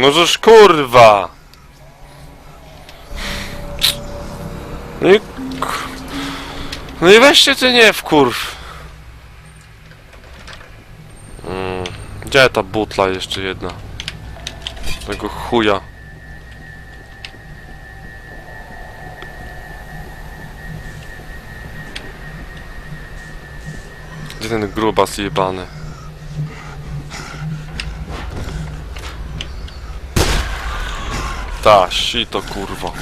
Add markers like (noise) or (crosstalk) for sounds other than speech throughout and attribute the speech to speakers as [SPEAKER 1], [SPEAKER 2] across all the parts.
[SPEAKER 1] No żeż kurwa! No i... No i weźcie ty nie w kurw. Mm, gdzie ta butla jeszcze jedna? Tego chuja. Gdzie ten grubas jebany? Ta, to kurwa.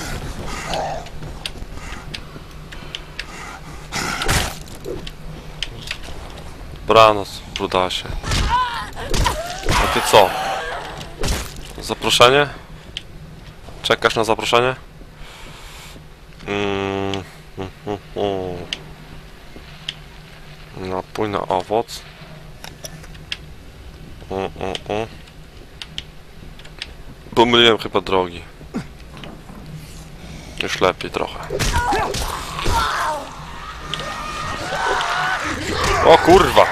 [SPEAKER 1] Dobranoc, brudasie. A ty co? Zaproszenie? Czekasz na zaproszenie? Mm, mm, mm, mm. Napój na owoc. Mm, mm, mm. Pomyliłem chyba drogi. Już lepiej trochę. O kurwa!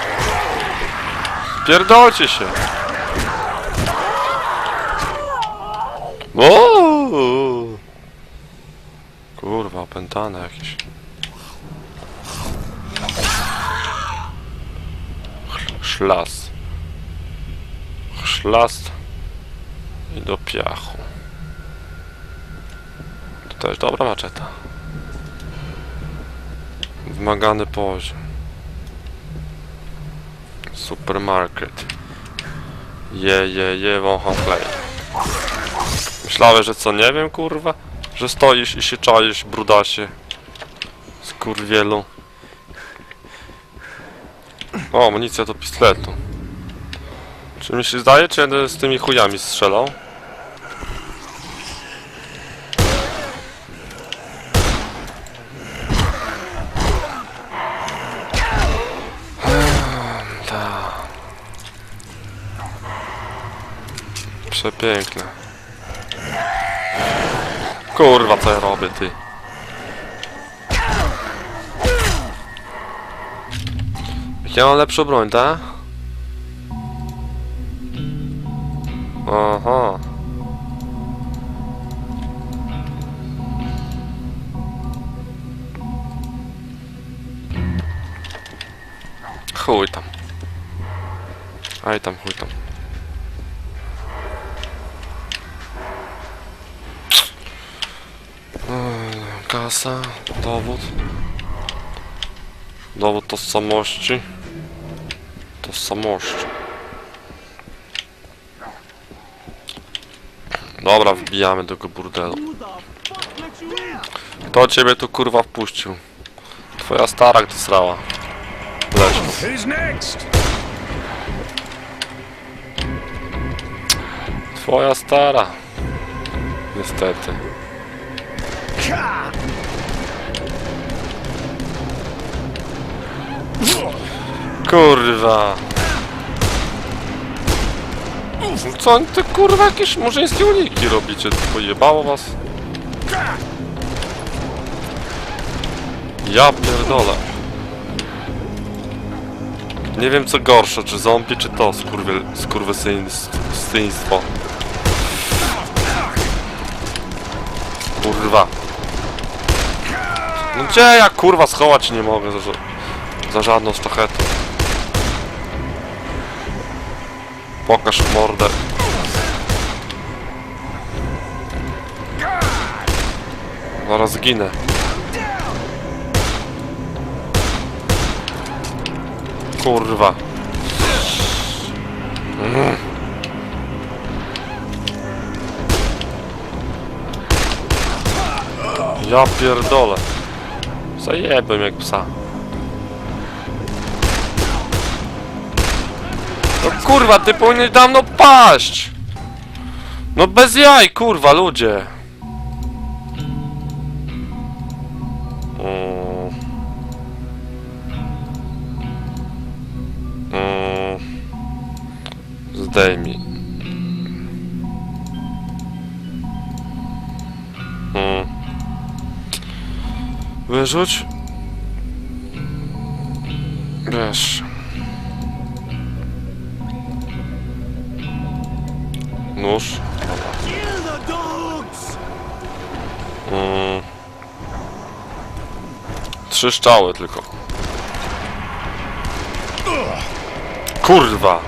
[SPEAKER 1] Pierdolcie się! O! Kurwa, opętane jakieś. Ch- Szlas. I do piachu. To też dobra maczeta. Wymagany poziom. Supermarket. Je, je, je, wącham chlej. Myślałem, że co, nie wiem, kurwa? Że stoisz i się czaisz, brudasie. Skurwielu. O, amunicja do pistoletu. Czy mi się zdaje, czy z tymi chujami strzelał? Ta. Przepiękne. Kurwa, co ja robię, ty? Ja mam lepszą broń, tak? Aha. Chuj tam. Aj tam, chuj tam. Kasa, dowód. Dowód tożsamości. Tożsamości. Dobra, wbijamy do tego burdelu. Kto ciebie tu kurwa wpuścił? Twoja stara gdy srała. Leż. Twoja stara. Niestety. Kurwa. Co oni te kurwa jakieś murzyńskie uniki robicie? Pojebało was? Ja pierdolę. Nie wiem co gorsze, czy zombie, czy to skurwy, skurwysyństwo. Kurwa. No gdzie ja kurwa schować nie mogę za, za żadną sztachetą. Pokaż mordę. Zaraz zginę. Kurwa. Mm. Ja pierdolę. Zajebłem jak psa. No kurwa, ty powinieneś dawno paść! No bez jaj, kurwa, ludzie! Mm. Mm. Zdejmij. Mm. Wyrzuć. Wiesz. nóż. Mm. Trzy strzały tylko. Kurwa!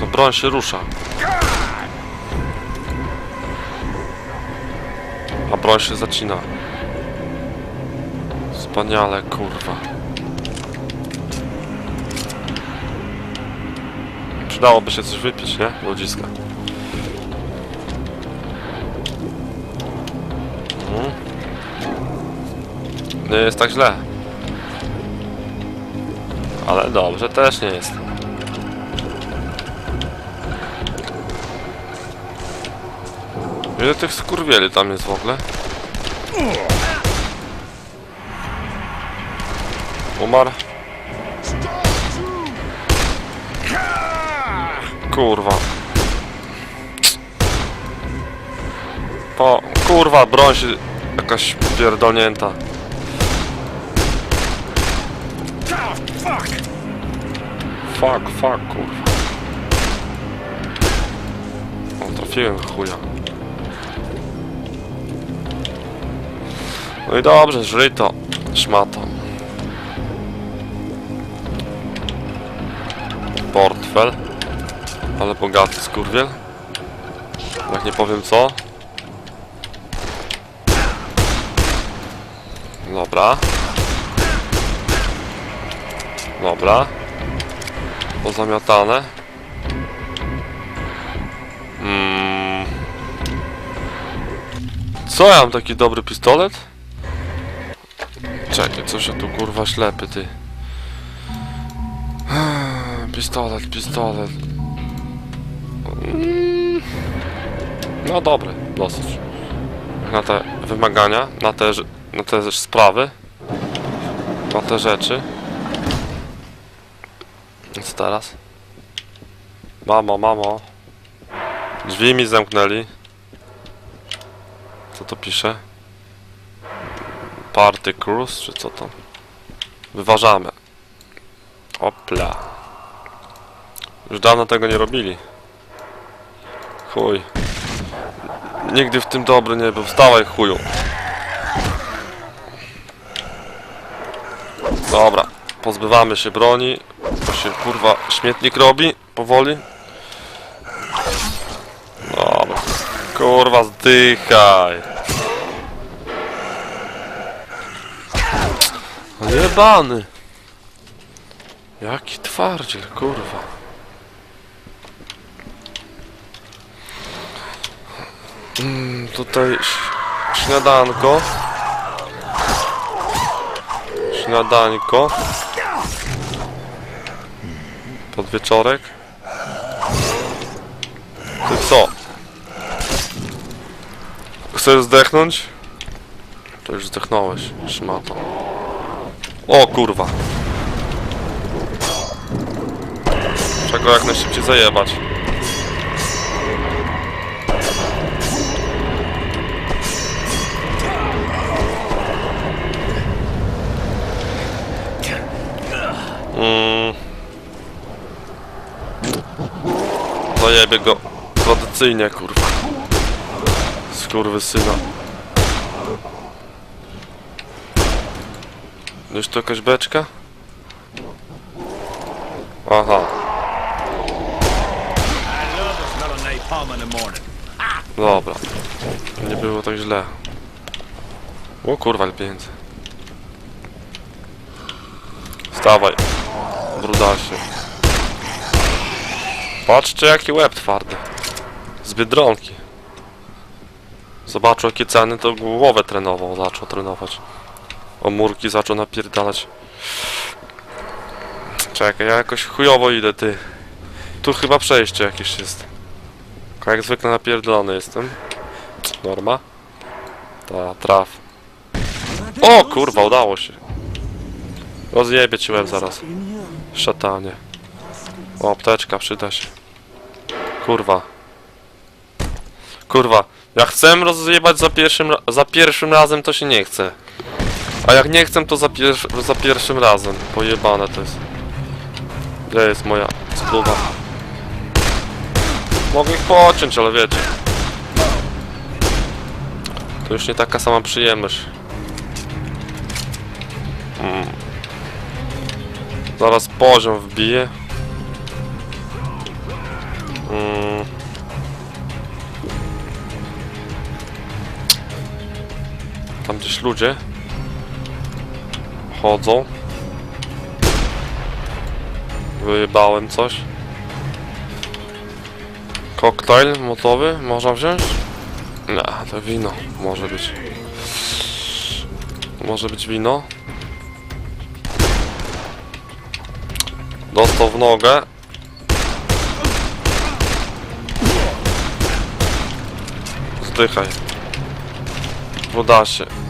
[SPEAKER 1] No broń się rusza. A broń się zacina. Wspaniale, kurwa. Przydałoby się coś wypić, nie? Ludziska. Mhm. Nie jest tak źle. Ale dobrze też nie jest. Ile tych skurwieli tam jest w ogóle? Umarł? Kurwa. Po, kurwa, broń się jakaś pierdolnięta.
[SPEAKER 2] Fuck!
[SPEAKER 1] Fuck, kurwa. O, trafiłem chuja. No i dobrze, żryj to, szmato. Portfel. Ale bogaty skurwiel. Jak nie powiem co. Dobra. Dobra. Pozamiatane. Mm. Co ja mam taki dobry pistolet? Czekaj, co się tu kurwa ślepy ty. (sighs) Pistolet, pistolet. Mm. No dobry, dosyć. Na te wymagania, na te, na te sprawy, na te rzeczy. Co teraz? Mamo, mamo. Drzwi mi zamknęli. Co to pisze? Party Cruise, czy co to? Wyważamy. Opla. Już dawno tego nie robili. Chuj. Nigdy w tym dobry nie był. Wstawaj chuju. Dobra. Pozbywamy się broni. To się kurwa śmietnik robi. Powoli. Dobra. Kurwa zdychaj. Jebany. Jaki twardziel, kurwa. Mm, tutaj śniadanko. Śniadańko. Podwieczorek. Ty co? Chcesz zdechnąć? To już zdechnąłeś, szmato. O kurwa. Trzeba go jak najszybciej zajebać. Mm. Zajebie go tradycyjnie, kurwa. Skurwy syna. Już to jakaś beczka? Aha, dobra. Nie było tak źle. O kurwa, ale pieniędzy. Wstawaj, brudasie. Patrzcie jaki łeb twardy. Z Biedronki. Zobaczył jakie ceny, to głowę trenował, zaczął trenować. O murki zaczął napierdalać. Czekaj, ja jakoś chujowo idę, ty. Tu chyba przejście jakieś jest. Jak zwykle napierdolony jestem. Norma. Ta, traf. O kurwa, udało się. Rozjebie ci łeb zaraz. Szatanie. O, apteczka, przyda się. Kurwa. Kurwa. Jak chcę rozjebać za pierwszym, za pierwszym razem, to się nie chce. A jak nie chcę, to za, pier za pierwszym razem. Pojebane to jest. Gdzie jest moja spluwa? Mogę ich pociąć, ale wiecie. To już nie taka sama przyjemność. Mm. Zaraz poziom wbije. Mm. Tam gdzieś ludzie chodzą. Wyjebałem coś. Koktajl motowy można wziąć? Nie, to wino może być. Może być wino. Dostał w nogę. Zdychaj. Uda się.